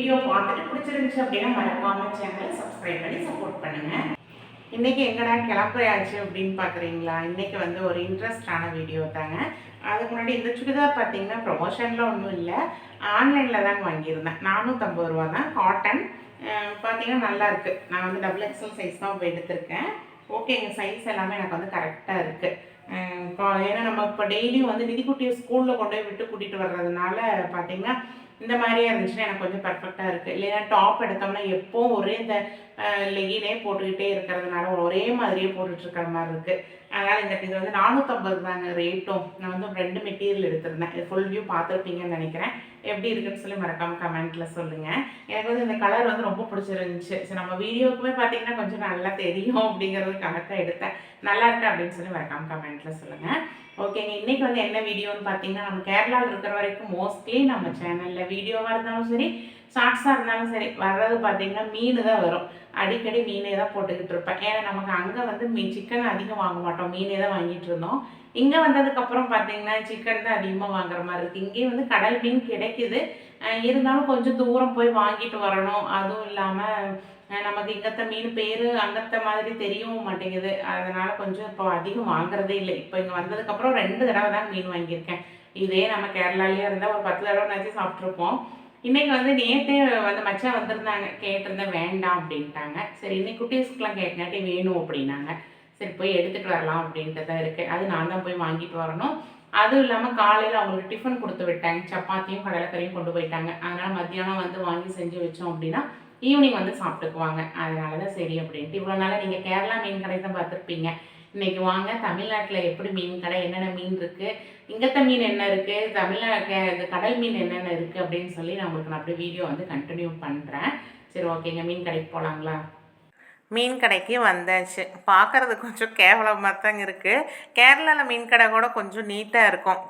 Video பார்த்துட்டு பிடிச்சிருந்துச்சு அப்படின்னா மறக்காம சேனலை சப்ஸ்கிரைப் பண்ணி சப்போர்ட் பண்ணுங்க. இன்னைக்கு எங்கடா கிளம்புறையாச்சு அப்படின்னு பார்க்குறீங்களா இன்னைக்கு வந்து ஒரு இன்ட்ரெஸ்டான வீடியோ தாங்க. அதுக்கு முன்னாடி இந்த சுடிதார் பார்த்தீங்கன்னா ப்ரொமோஷனில் ஒன்றும் இல்லை. ஆன்லைனில் தாங்க வாங்கியிருந்தேன். நானூற்றம்பது ரூபா தான். காட்டன் பார்த்தீங்கன்னா நல்லா இருக்கு. நான் வந்து டபுள் எக்ஸல் சைஸ் தான் இப்போ எடுத்திருக்கேன். ஓகேங்க சைஸ் எல்லாமே எனக்கு வந்து கரெக்டாக இருக்குது ஏன்னா நம்ம இப்போ டெய்லியும் வந்து நிதிக்குட்டியை ஸ்கூலில் கொண்டு போய் விட்டு கூட்டிகிட்டு வர்றதுனால பார்த்தீங்கன்னா இந்த மாதிரியே இருந்துச்சுன்னா எனக்கு கொஞ்சம் பர்ஃபெக்டாக இருக்குது இல்லைன்னா டாப் எடுத்தோம்னா எப்போவும் ஒரே இந்த லெகினே போட்டுக்கிட்டே இருக்கிறதுனால ஒரே மாதிரியே போட்டுட்ருக்கிற மாதிரி இருக்குது அதனால் இந்த இது வந்து நானூற்றம்பது தாங்க ரேட்டும் நான் வந்து ரெண்டு மெட்டீரியல் எடுத்திருந்தேன். இது ஃபுல் வியூ பார்த்துருப்பீங்கன்னு நினைக்கிறேன். எப்படி இருக்குன்னு சொல்லி மறக்காம கமெண்ட்டில் சொல்லுங்கள் எனக்கு வந்து இந்த கலர் வந்து ரொம்ப பிடிச்சிருந்துச்சு. சரி நம்ம வீடியோவுக்குமே பார்த்தீங்கன்னா கொஞ்சம் நல்லா தெரியும் அப்படிங்கிறது கணக்காக எடுத்தேன். நல்லா இருக்கு அப்படின்னு சொல்லி மறக்காம கமெண்ட்டில் சொல்லுங்கள் ஓகேங்க இன்னைக்கு வந்து என்ன வீடியோன்னு பார்த்தீங்கன்னா நம்ம கேரளாவில் இருக்கிற வரைக்கும் மோஸ்ட்லி நம்ம சேனலில் வீடியோவாக இருந்தாலும் சரி ஷார்ட்ஸாக இருந்தாலும் சரி வர்றது பார்த்தீங்கன்னா மீன் தான் வரும். அடிக்கடி மீனே தான் போட்டுக்கிட்டு இருப்பேன். ஏன்னா நமக்கு அங்கே வந்து மீன் சிக்கன் அதிகம் வாங்க மாட்டோம். மீனே தான் வாங்கிட்டு இருந்தோம். இங்கே வந்ததுக்கப்புறம் பார்த்தீங்கன்னா சிக்கன் தான் அதிகமாக வாங்குற மாதிரி இருக்குது இங்கேயும் வந்து கடல் மீன் கிடைக்குது. இருந்தாலும் கொஞ்சம் தூரம் போய் வாங்கிட்டு வரணும். அதுவும் இல்லாமல் நமக்கு இங்கத்த மீன் பேர் அங்கத்த மாதிரி தெரியவும் மாட்டேங்குது. அதனால் கொஞ்சம் இப்போ அதிகம் வாங்குறதே இல்லை. இப்போ இங்கே வந்ததுக்கப்புறம் ரெண்டு தடவை தான் மீன் வாங்கியிருக்கேன். இதே நம்ம கேரளாலேயே இருந்தால் ஒரு பத்து தடவை நினச்சி சாப்பிட்ருப்போம் இன்னைக்கு வந்து நேற்றே வந்து மச்சான் வந்திருந்தாங்க. கேட்டிருந்தேன் வேண்டாம் அப்படின்ட்டாங்க. சரி இன்னைக்கு குட்டீஸ்க்குலாம் கேட்காட்டி வேணும் அப்படின்னாங்க. சரி போய் எடுத்துகிட்டு வரலாம் அப்படின்ட்டு தான் இருக்குது அது நான் தான் போய் வாங்கிட்டு வரணும். அதுவும் இல்லாமல் காலையில் அவங்களுக்கு டிஃபன் கொடுத்து விட்டாங்க. சப்பாத்தியும் கடலைக்கறியும் கொண்டு போயிட்டாங்க. அதனால் மத்தியானம் வந்து வாங்கி செஞ்சு வச்சோம் அப்படின்னா ஈவினிங் வந்து சாப்பிட்டுக்குவாங்க. அதனால தான் சரி அப்படின்ட்டு. இவ்வளோ நாளாக நீங்கள் கேரளா மீன் கடை தான் பார்த்துருப்பீங்க. இன்னைக்கு வாங்க தமிழ்நாட்டில் எப்படி மீன் கடை என்னென்ன மீன் இருக்குது இங்கத்த மீன் என்ன இருக்குது தமிழ்நா இந்த கடல் மீன் என்னென்ன இருக்குது அப்படின்னு சொல்லி நான் உங்களுக்கு நான் அப்படியே வீடியோ வந்து கண்டினியூ பண்ணுறேன் சரி ஓகேங்க மீன் கடைக்கு போகலாங்களா மீன் கடைக்கு வந்தாச்சு. பார்க்குறது கொஞ்சம் கேவலமாக தாங்க இருக்குது கேரளாவில் மீன் கடை கூட கொஞ்சம் நீட்டாக இருக்கும்.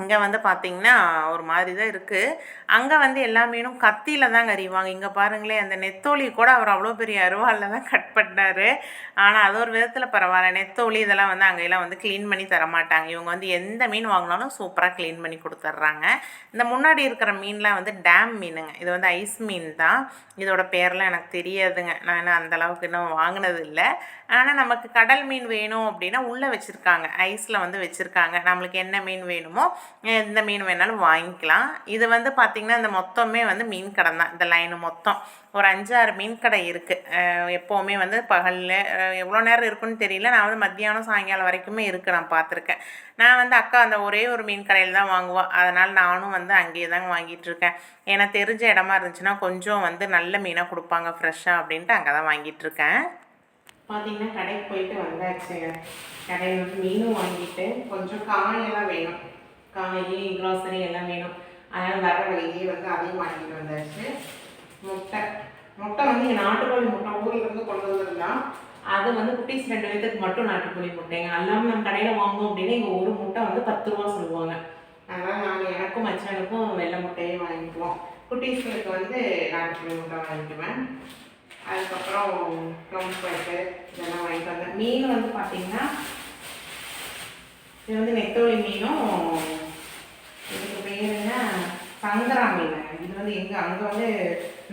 இங்கே வந்து பார்த்தீங்கன்னா ஒரு மாதிரி தான் இருக்குது அங்கே வந்து எல்லா மீனும் கத்தியில் தாங்க அறிவாங்க இங்கே பாருங்களேன் அந்த நெத்தோலி கூட அவர் அவ்வளோ பெரிய அருவாளில் தான் கட் பண்ணார். ஆனால் அது ஒரு விதத்தில் பரவாயில்ல. நெத்தோலி இதெல்லாம் வந்து அங்கெல்லாம் வந்து க்ளீன் பண்ணி தர மாட்டாங்க. இவங்க வந்து எந்த மீன் வாங்கினாலும் சூப்பராக க்ளீன் பண்ணி கொடுத்துட்றாங்க இந்த முன்னாடி இருக்கிற மீன்லாம் வந்து டேம் மீனுங்க. இது வந்து ஐஸ் மீன் தான். இதோட பேர்லாம் எனக்கு தெரியாதுங்க. நான் இன்னும் அந்த அளவுக்கு இன்னும் வாங்கினது இல்லை. ஆனால் நமக்கு கடல் மீன் வேணும் அப்படின்னா உள்ளே வச்சுருக்காங்க. ஐஸில் வந்து வச்சுருக்காங்க. நம்மளுக்கு என்ன மீன் வேணுமோ எந்த மீன் வேணாலும் வாங்கிக்கலாம். இது வந்து பார்த்திங்கன்னா இந்த மொத்தமே வந்து மீன் கடை தான். இந்த லைனு மொத்தம். ஒரு அஞ்சாறு மீன் கடை இருக்குது எப்போவுமே வந்து பகலில் எவ்வளோ நேரம் இருக்குன்னு தெரியல. நான் வந்து மத்தியானம் சாயங்காலம் வரைக்குமே இருக்குது நான் பார்த்துருக்கேன் நான் வந்து அக்கா அந்த ஒரே ஒரு மீன் கடையில் தான் வாங்குவோம் அதனால் நானும் வந்து அங்கேயே தாங்க வாங்கிட்டு இருக்கேன். ஏன்னா தெரிஞ்ச இடமா இருந்துச்சுன்னா கொஞ்சம் வந்து நல்ல மீனாக கொடுப்பாங்க ஃப்ரெஷ்ஷாக அப்படின்ட்டு அங்கே தான் வாங்கிட்டு இருக்கேன். பார்த்தீங்கன்னா கடைக்கு போயிட்டு வந்தாச்சுங்க. கடையில் வந்து மீனும் வாங்கிட்டு கொஞ்சம் காயெல்லாம் வேணும். காய் க்ராசரி எல்லாம் வேணும். அதனால் வர வழியே வந்து அதையும் வாங்கிட்டு வந்தாச்சு. முட்டை. முட்டை வந்து இங்கே நாட்டுக்கோழி முட்டை ஊரில் இருந்து கொண்டு வந்திருந்தான் அது வந்து குட்டீஸ் ரெண்டு பேத்துக்கு மட்டும் நாட்டுக்கோழி முட்டைங்க எல்லாமே நம்ம கடையில் வாங்கணும் அப்படின்னா இங்கே ஒரு முட்டை வந்து பத்து ரூபா சொல்லுவாங்க. அதனால் நாங்கள் எனக்கும் மச்சானுக்கும் வெள்ளை முட்டையே வாங்கிக்குவோம். குட்டீஸ்களுக்கு வந்து நாட்டுக்கோழி முட்டை வாங்கிக்குவேன். அதுக்கப்புறம் கம்ஃபர்ட்டு இதெல்லாம் வாங்கிட்டு வந்தேன். மீன் வந்து பார்த்தீங்கன்னா இது வந்து நெத்தோலி மீனும் இதுக்கு பேர் என்ன சங்கரா மீன் இது வந்து எங்கள் அங்கே வந்து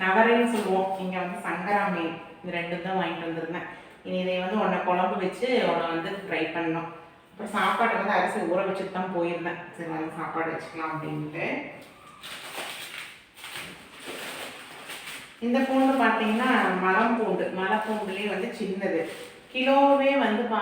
நவரைன்னு சொல்லுவோம். இங்கே வந்து சங்கரா மீன் இது ரெண்டு தான் வாங்கிட்டு வந்திருந்தேன். இனி இதை வந்து உன்னை குழம்பு வச்சு உன்னை வந்து ஃப்ரை பண்ணோம் அப்புறம் சாப்பாடு வந்து அரிசி ஊற வச்சுட்டு தான் போயிருந்தேன். சரி வந்து சாப்பாடு வச்சுக்கலாம் அப்படின்ட்டு. இந்த பூண்டு பார்த்தீங்கன்னா மரம் பூண்டு. மலை பூண்டுலேயே வந்து சின்னது. கிலோவே வந்து பா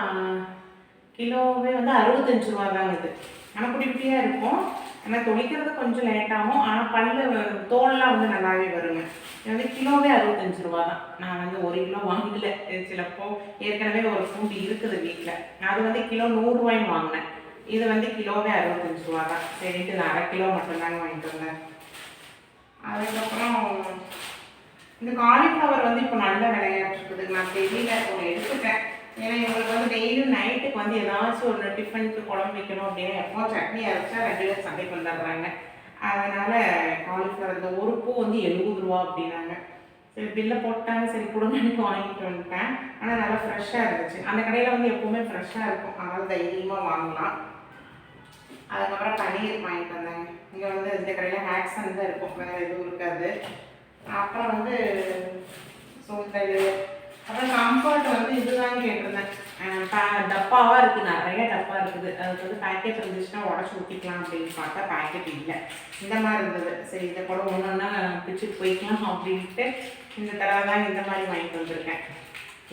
கிலோவே வந்து அறுபத்தஞ்சு ரூபா தாங்க இது. ஆனால் குட்டி குட்டியாக இருக்கும். ஆனால் தொளிக்கிறது கொஞ்சம் லேட்டாகும் ஆனால் பல்லு தோல்லாம் வந்து நல்லாவே வருங்க. இது வந்து கிலோவே அறுபத்தஞ்சு ரூபா தான். நான் வந்து ஒரு கிலோ வாங்கல. சிலப்போ ஏற்கனவே ஒரு பூண்டு இருக்குது வீட்டில் அது வந்து கிலோ நூறுரூவாயும் வாங்கினேன். இது வந்து கிலோவே அறுபத்தஞ்சு ரூபா தான். சரிட்டு நான் அரை கிலோ மட்டும்தாங்க வாங்கிட்டு வந்தேன். அதுக்கப்புறம் இந்த காலிஃப்ளவர் வந்து இப்போ நல்ல விளையாட்டு இருக்குது நான் தெரியல. ஒன்று எடுத்துட்டேன். ஏன்னா எங்களுக்கு வந்து டெய்லியும் நைட்டுக்கு வந்து ஏதாச்சும் ஒரு டிஃபனுக்கு குழம்பு வைக்கணும் அப்படின்னு எப்போ சட்னி அரைச்சா ரெண்டு பேரும் சண்டை வந்துடுறாங்க அதனால் காலிஃப்ளவர் இந்த ஒரு பூ வந்து எழுபது ரூபா அப்படின்னாங்க. சரி பில்லை போட்டாங்க சரி கொடுங்கன்னு வாங்கிட்டு வந்துட்டேன். ஆனால் நல்லா ஃப்ரெஷ்ஷாக இருந்துச்சு. அந்த கடையில் வந்து எப்போவுமே ஃப்ரெஷ்ஷாக இருக்கும். அதனால் தைரியமாக வாங்கலாம். அதுக்கப்புறம் பன்னீர் வாங்கிட்டு வந்தாங்க இங்கே வந்து இந்த கடையில் ஹேக்ஸன் தான் இருக்கும். வேறு எதுவும் இருக்காது. அப்புறம் வந்து சுண்டல் அப்புறம் கம்ஃபர்ட் வந்து இதுதான் கேட்டிருந்தேன். டப்பாவாக இருக்குது நிறைய டப்பா இருக்குது. அதுக்கு வந்து பேக்கெட் இருந்துச்சுன்னா உடச்சி ஊற்றிக்கலாம் அப்படின்னு பார்த்தா பேக்கெட் இல்லை. இந்த மாதிரி இருந்தது. சரி இதை கூட ஒன்று ஒன்றா பிச்சுட்டு போய்க்கலாம் அப்படின்ட்டு இந்த தடவை தான் இந்த மாதிரி வாங்கிட்டு வந்திருக்கேன்.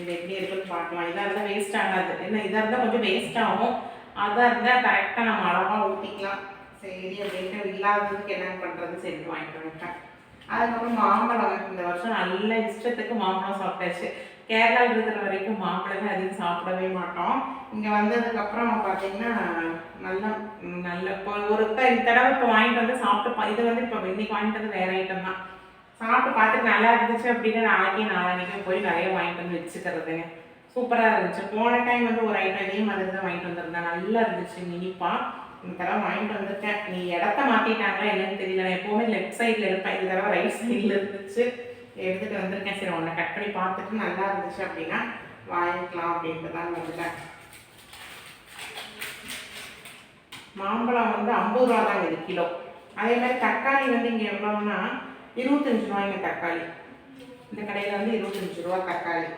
இது எப்படி இருக்குன்னு பார்க்கலாம். இதாக இருந்தால் வேஸ்ட் ஆகாது. என்ன இதாக இருந்தால் கொஞ்சம் வேஸ்ட் ஆகும். அதாக இருந்தால் கரெக்டாக நம்ம அளவாக ஊற்றிக்கலாம் சரி அப்படின்ட்டு இல்லாததுக்கு என்ன பண்ணுறது சரி வாங்கிட்டு வந்துட்டேன். அதுக்கப்புறம் மாம்பழம். இந்த வருஷம் நல்ல இஷ்டத்துக்கு மாம்பழம் சாப்பிட்டாச்சு. கேரளாவில் இருக்கிற வரைக்கும் மாம்பழமே அதிகம் சாப்பிடவே மாட்டோம். இங்கே வந்ததுக்கப்புறம் பார்த்தீங்கன்னா நல்ல நல்ல இப்போ ஒரு இந்த தடவை இப்போ வாங்கிட்டு வந்து சாப்பிட்டு இது வந்து இப்போ இன்னைக்கு வாங்கிட்டு வந்து வேறு ஐட்டம் தான். சாப்பிட்டு பார்த்துட்டு நல்லா இருந்துச்சு அப்படின்னு நாளைக்கு நாளைக்கு போய் நிறைய வாங்கிட்டு வந்து வச்சுக்கிறதுங்க சூப்பராக இருந்துச்சு. போன டைம் வந்து ஒரு ஐட்டம் இதே மாதிரி தான் வாங்கிட்டு வந்திருந்தேன். நல்லா இருந்துச்சு இனிப்பா இந்த தடவை வாங்கிட்டு வந்திருக்கேன். நீ இடத்த மாற்றிட்டாங்களா என்னன்னு தெரியல. நான் எப்போவுமே லெஃப்ட் சைடில் இருப்பேன். இந்த தடவை ரைட் சைடில் இருந்துச்சு. எடுத்துகிட்டு வந்திருக்கேன். சரி உன்னை கட் பண்ணி பார்த்துட்டு நல்லா இருந்துச்சு அப்படின்னா வாங்கிக்கலாம் அப்படின்ட்டு தான் வந்துட்டேன் மாம்பழம் வந்து ஐம்பது ரூபா தாங்க இது கிலோ. அதே மாதிரி தக்காளி வந்து இங்கே எவ்வளோன்னா இருபத்தஞ்சி ரூபாய்ங்க தக்காளி. இந்த கடையில் வந்து இருபத்தஞ்சி ரூபா தக்காளி.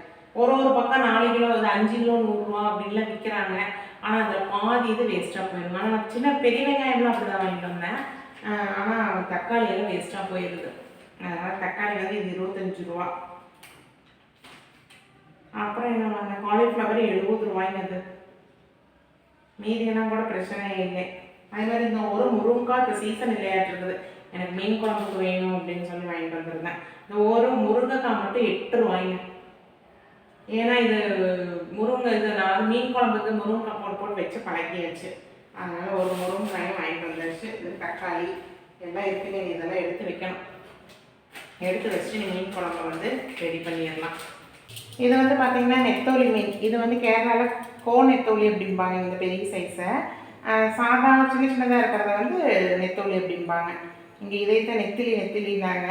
ஒரு ஒரு பக்கம் நாலு கிலோ அது அஞ்சு கிலோ நூறுரூவா அப்படின்லாம் விற்கிறாங்க ஆனால் அதில் பாதி இது வேஸ்ட்டாக போயிடும். ஆனால் நான் சின்ன பெரிய வெங்காயம்லாம் அப்படி தான் வாங்கிட்டு வந்தேன். ஆனால் தக்காளி எல்லாம் வேஸ்ட்டாக போயிடுது அதனால் தக்காளி வந்து இது இருபத்தஞ்சு ரூபா. அப்புறம் என்ன பண்ண காலிஃப்ளவர் எழுபது ரூபாய்ங்கிறது மீதியெல்லாம் கூட பிரச்சனையே இல்லை. அதே மாதிரி இந்த ஒரு முருங்கைக்காய் இப்போ சீசன் இல்லையாட்டுருக்குது எனக்கு மீன் குழம்புக்கு வேணும் அப்படின்னு சொல்லி வாங்கிட்டு வந்திருந்தேன். இந்த ஒரு முருங்கைக்காய் மட்டும் எட்டு ரூபாய்ங்க. ஏன்னா இது முருங்கை இது நான் மீன் குழம்புக்கு முருங்கைக்காய் போட்டு போட்டு வச்சு பழக்கியாச்சு அதனால் ஒரு முருங்கைக்காயும் வாங்கிட்டு வந்தாச்சு. இது தக்காளி எல்லாம் இருக்குங்க இதெல்லாம் எடுத்து வைக்கணும். எடுத்து வச்சு நீங்கள் மீன் குழம்பு வந்து ரெடி பண்ணிடலாம். இது வந்து பார்த்தீங்கன்னா நெத்தோலி மீன். இது வந்து கேரளாவில் கோ நெத்தோலி அப்படிம்பாங்க இந்த பெரிய சைஸை சாதா சின்ன சின்னதாக இருக்கிறத வந்து நெத்தோலி அப்படிம்பாங்க. இங்கே இதே தான் நெத்திலி நெத்திலினாங்க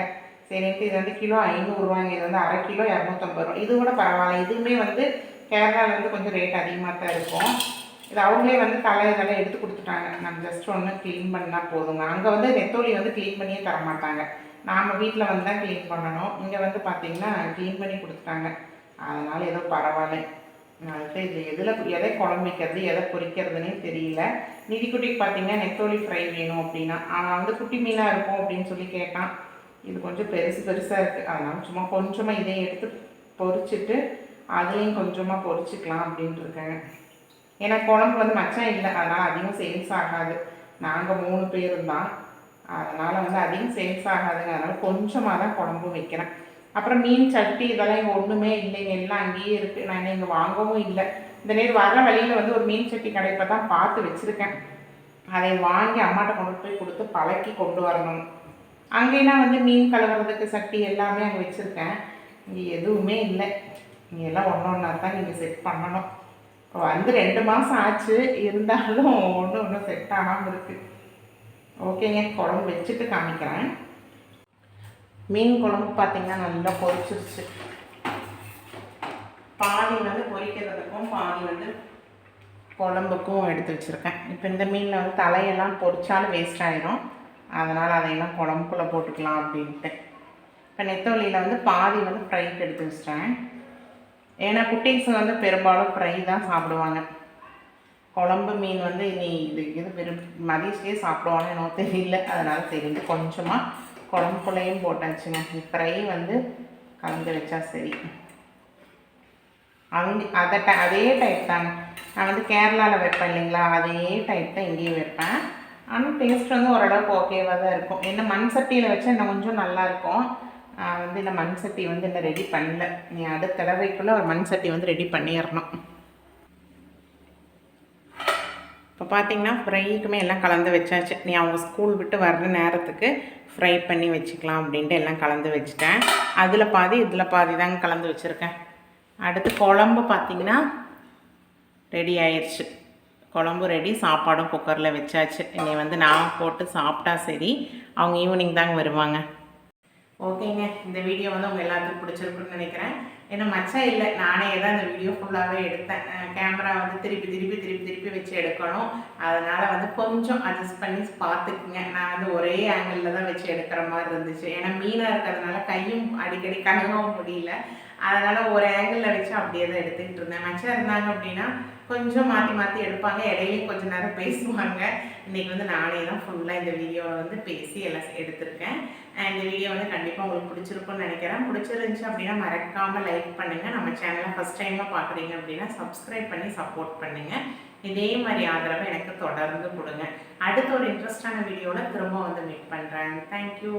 சரின்ட்டு இது வந்து கிலோ ஐநூறுரூவாங்க இது வந்து அரை கிலோ இரநூத்தம்பது ரூபா. இது கூட பரவாயில்ல. இதுவுமே வந்து கேரளாவில் வந்து கொஞ்சம் ரேட் அதிகமாக தான் இருக்கும். இது அவங்களே வந்து தலை இதெல்லாம் எடுத்து கொடுத்துட்டாங்க. நம்ம ஜஸ்ட் ஒன்று க்ளீன் பண்ணால் போதுங்க அங்கே வந்து நெத்தோலி வந்து க்ளீன் பண்ணியே தர மாட்டாங்க நாம் வீட்டில் வந்து தான் க்ளீன் பண்ணணும். இங்கே வந்து பார்த்தீங்கன்னா க்ளீன் பண்ணி கொடுத்துட்டாங்க. அதனால் ஏதோ பரவாயில்ல. நான் இது எதில் எதை குழம்பு வைக்கிறது எதை பொரிக்கிறதுனே தெரியல. நிதிக்குட்டிக்கு பார்த்தீங்கன்னா நெத்தோலி ஃப்ரை வேணும் அப்படின்னா. அவன் வந்து குட்டி மீனாக இருக்கும் அப்படின்னு சொல்லி கேட்டான். இது கொஞ்சம் பெருசு பெருசாக இருக்குது அதனால் சும்மா கொஞ்சமாக இதையும் எடுத்து பொரிச்சிட்டு அதையும் கொஞ்சமாக பொறிச்சிக்கலாம் அப்படின்ட்டு இருக்காங்க ஏன்னா குழம்பு வந்து மச்சம் இல்லை. அதனால் அதிகம் சேல்ஸ் ஆகாது. நாங்கள் மூணு பேர் தான். அதனால் வந்து அதிகம் சேல்ஸ் ஆகாதுங்க. அதனால் கொஞ்சமாக தான் குழம்பு வைக்கிறேன் அப்புறம் மீன் சட்டி இதெல்லாம் இங்கே ஒன்றுமே இல்லைங்க எல்லாம் அங்கேயே இருக்குது நான் இன்னும் இங்கே வாங்கவும் இல்லை. இந்த நேர் வர வழியில் வந்து ஒரு மீன் சட்டி கடை இப்போ தான் பார்த்து வச்சுருக்கேன். அதை வாங்கி அம்மாட்ட கொண்டு போய் கொடுத்து பழக்கி கொண்டு வரணும். அங்கேனா வந்து மீன் கழுவுறதுக்கு சட்டி எல்லாமே அங்கே வச்சுருக்கேன். இங்கே எதுவுமே இல்லை. இங்கே எல்லாம் ஒன்று ஒன்றா தான் நீங்கள் செட் பண்ணணும். இப்போ வந்து ரெண்டு மாதம் ஆச்சு. இருந்தாலும் ஒன்று ஒன்றும் செட் ஆகாமல் இருக்குது ஓகேங்க குழம்பு வச்சுட்டு காமிக்கிறேன். மீன் குழம்பு பார்த்தீங்கன்னா நல்லா பொரிச்சிருச்சு. பாதி வந்து பொரிக்கிறதுக்கும் பாதி வந்து குழம்புக்கும் எடுத்து வச்சுருக்கேன். இப்போ இந்த மீனில் வந்து தலையெல்லாம் பொரிச்சாலும் வேஸ்ட் ஆயிரும். அதனால் அதையெல்லாம் குழம்புக்குள்ளே போட்டுக்கலாம் அப்படின்ட்டு. இப்போ நெத்தோலியில் வந்து பாதி வந்து ஃப்ரைக்கு எடுத்து வச்சிட்டேன். ஏன்னா குட்டீஸ் வந்து பெரும்பாலும் ஃப்ரை தான் சாப்பிடுவாங்க. குழம்பு மீன் வந்து இனி இது இது வெறும் மதியத்துலேயே சாப்பிடுவாங்க எனக்கு தெரியல. அதனால் சரின்ட்டு கொஞ்சமாக குழம்புக்குள்ளேயும் போட்டாச்சுங்க. ஃப்ரை வந்து கலந்து வச்சா சரி. அவங்க அதை ட அதே டைப் தாங்க. நான் வந்து கேரளாவில் வைப்பேன் இல்லைங்களா? அதே டைப் தான் இங்கேயும் வைப்பேன். ஆனால் டேஸ்ட் வந்து ஓரளவுக்கு ஓகேவாக தான் இருக்கும். என்ன மண் சட்டியில் வச்சா இன்னும் கொஞ்சம் நல்லாயிருக்கும் நான் வந்து இந்த மண் சட்டி வந்து இன்னும் ரெடி பண்ணல. நீ அடுத்த தடவைக்குள்ளே ஒரு மண் சட்டி வந்து ரெடி பண்ணிடணும் இப்போ பார்த்தீங்கன்னா ஃப்ரைக்குமே எல்லாம் கலந்து வச்சாச்சு. நீ அவங்க ஸ்கூல் விட்டு வர்ற நேரத்துக்கு ஃப்ரை பண்ணி வச்சுக்கலாம் அப்படின்ட்டு எல்லாம் கலந்து வச்சுட்டேன். அதில் பாதி இதில் பாதி தாங்க கலந்து வச்சுருக்கேன். அடுத்து குழம்பு பார்த்தீங்கன்னா ரெடி ஆயிடுச்சு குழம்பு ரெடி சாப்பாடும் குக்கரில் வச்சாச்சு. இனி வந்து நான் போட்டு சாப்பிட்டா சரி அவங்க ஈவினிங் தாங்க வருவாங்க. ஓகேங்க. இந்த வீடியோ வந்து உங்கள் எல்லாத்துக்கும் பிடிச்சிருக்குன்னு நினைக்கிறேன். ஏன்னா மச்சம் இல்லை. நானே தான் இந்த வீடியோ ஃபுல்லாகவே எடுத்தேன். கேமரா வந்து திருப்பி திருப்பி திருப்பி திருப்பி வச்சு எடுக்கணும். அதனால் வந்து கொஞ்சம் அட்ஜஸ்ட் பண்ணி பார்த்துக்குங்க. நான் வந்து ஒரே ஆங்கிளில் தான் வச்சு எடுக்கிற மாதிரி இருந்துச்சு. ஏன்னா மீனாக இருக்கிறதுனால கையும் அடிக்கடி கழுவவும் முடியல. அதனால் ஒரு ஆங்கிளில் வச்சு அப்படியே தான் எடுத்துக்கிட்டு இருந்தேன். மச்சம் இருந்தாங்க அப்படின்னா கொஞ்சம் மாற்றி மாற்றி எடுப்பாங்க. இடையிலையும் கொஞ்சம் நேரம் பேசுவாங்க. இன்றைக்கி வந்து நானே தான் ஃபுல்லாக இந்த வீடியோவை வந்து பேசி எல்லாம் எடுத்திருக்கேன். இந்த வீடியோ வந்து கண்டிப்பாக உங்களுக்கு பிடிச்சிருக்கும்னு நினைக்கிறேன். பிடிச்சிருந்துச்சு அப்படின்னா மறக்காமல் லைக் பண்ணுங்கள் நம்ம சேனலை ஃபஸ்ட் டைமாக பார்க்குறீங்க அப்படின்னா சப்ஸ்கிரைப் பண்ணி சப்போர்ட் பண்ணுங்கள் இதே மாதிரி ஆதரவை எனக்கு தொடர்ந்து கொடுங்க. அடுத்த ஒரு இன்ட்ரெஸ்டான வீடியோவில் திரும்ப வந்து மீட் பண்ணுறேன் தேங்க்யூ